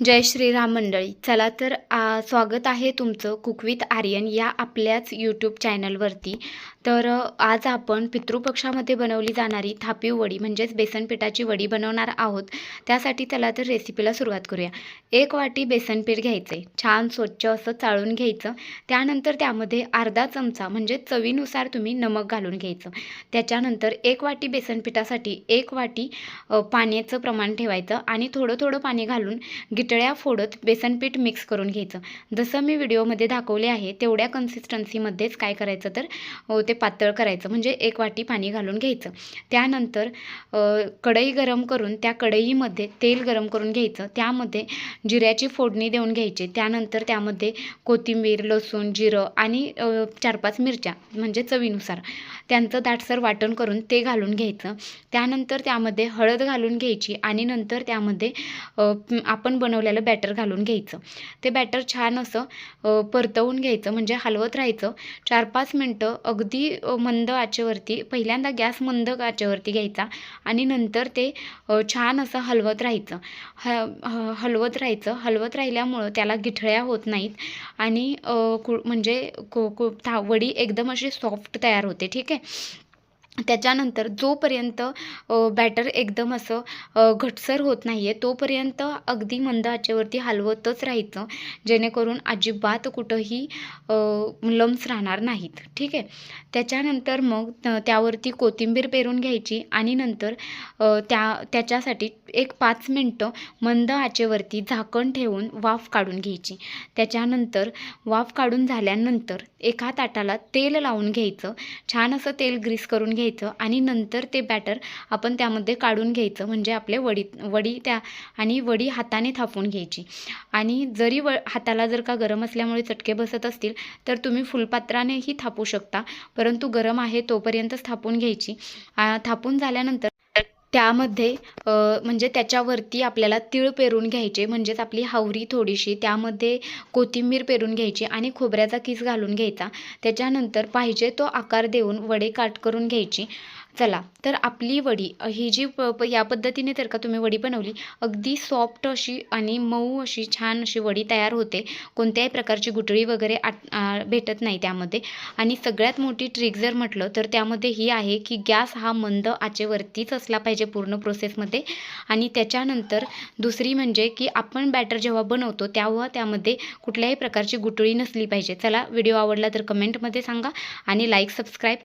जय श्रीराम मंडळी. चला तर आ, स्वागत आहे तुमचं कुकवित आर्यन या आपल्याच यूट्यूब चॅनलवरती तर आज आपण पितृपक्षामध्ये बनवली जाणारी थापीव वडी म्हणजेच बेसनपीठाची वडी बनवणार आहोत. त्यासाठी चला तर रेसिपीला सुरुवात करूया. एक वाटी बेसनपीठ घ्यायचं आहे छान स्वच्छ असं चाळून घ्यायचं. त्यानंतर त्यामध्ये अर्धा चमचा म्हणजे चवीनुसार तुम्ही नमक घालून घ्यायचं. त्याच्यानंतर एक वाटी बेसनपीठासाठी एक वाटी पाण्याचं प्रमाण ठेवायचं आणि थोडं थोडं पाणी घालून गिटळ्या फोडत बेसनपीठ मिक्स करून घ्यायचं. जसं मी व्हिडिओमध्ये दाखवले आहे तेवढ्या कन्सिस्टन्सीमध्येच काय करायचं तर ते पातळ करायचं. म्हणजे एक वाटी पाणी घालून घ्यायचं. त्यानंतर कढई गरम करून त्या कढईमध्ये तेल गरम करून घ्यायचं. त्यामध्ये जिऱ्याची फोडणी देऊन घ्यायची. त्यानंतर त्यामध्ये कोथिंबीर लसूण जिरं आणि चार पाच मिरच्या म्हणजे चवीनुसार. त्यांचं दाटसर वाटण करून ते घालून घ्यायचं. त्यानंतर त्यामध्ये हळद घालून घ्यायची आणि नंतर त्यामध्ये आपण बन बनवलेलं बॅटर घालून घ्यायचं. ते बॅटर छान असं परतवून घ्यायचं म्हणजे हलवत राहायचं. चार पाच मिनटं अगदी मंद आचेवरती पहिल्यांदा गॅस मंद आचेवरती घ्यायचा आणि नंतर ते छान असं हलवत राहायचं. ह हलवत राहायचं. हलवत राहिल्यामुळं त्याला गिठळ्या होत नाहीत आणि कु म्हणजे को को वडी एकदम अशी सॉफ्ट तयार होते ठीक आहे? त्याच्यानंतर जोपर्यंत बॅटर एकदम असं घटसर होत नाही आहे तोपर्यंत अगदी मंद आचेवरती हलवतच राहायचं जेणेकरून अजिबात कुठंही लम्स राहणार नाहीत. ठीक आहे? त्याच्यानंतर मग त्यावरती कोथिंबीर पेरून घ्यायची आणि नंतर त्या त्याच्यासाठी एक पाच मिनटं मंद आचेवरती झाकण ठेवून वाफ काढून घ्यायची. त्याच्यानंतर वाफ काढून झाल्यानंतर एका ताटाला तेल लावून घ्यायचं. छान असं तेल ग्रीस करून घ्यायचं. घ्यायचं आणि नंतर ते बॅटर आपण त्यामध्ये काढून घ्यायचं. म्हणजे आपले वडी वडी त्या आणि वडी हाताने थापून घ्यायची. आणि जरी व हाताला जर का गरम असल्यामुळे चटके बसत असतील तर तुम्ही फुलपात्रानेही थापू शकता. परंतु गरम आहे तोपर्यंतच थापून घ्यायची. थापून झाल्यानंतर त्यामध्ये म्हणजे त्याच्यावरती आपल्याला तीळ पेरून घ्यायचे म्हणजेच आपली हावरी थोडीशी त्यामध्ये कोथिंबीर पेरून घ्यायची आणि खोबऱ्याचा किस घालून घ्यायचा. त्याच्यानंतर पाहिजे तो आकार देऊन वडे काट करून घ्यायची. चला तर आपली वडी ही जी प प- या पद्धतीने तर का तुम्ही वडी बनवली अगदी सॉफ्ट अशी आणि मऊ अशी छान अशी वडी तयार होते. कोणत्याही प्रकारची गुटळी वगैरे आट आ, भेटत नाही त्यामध्ये. आणि सगळ्यात मोठी ट्रिक जर म्हटलं तर त्यामध्ये ही आहे की गॅस हा मंद आचेवरतीच असला पाहिजे पूर्ण प्रोसेसमध्ये आणि त्याच्यानंतर दुसरी म्हणजे की आपण बॅटर जेव्हा बनवतो तेव्हा त्यामध्ये कुठल्याही प्रकारची गुटळी नसली पाहिजे. चला व्हिडिओ आवडला तर कमेंटमध्ये सांगा आणि लाईक सबस्क्राईब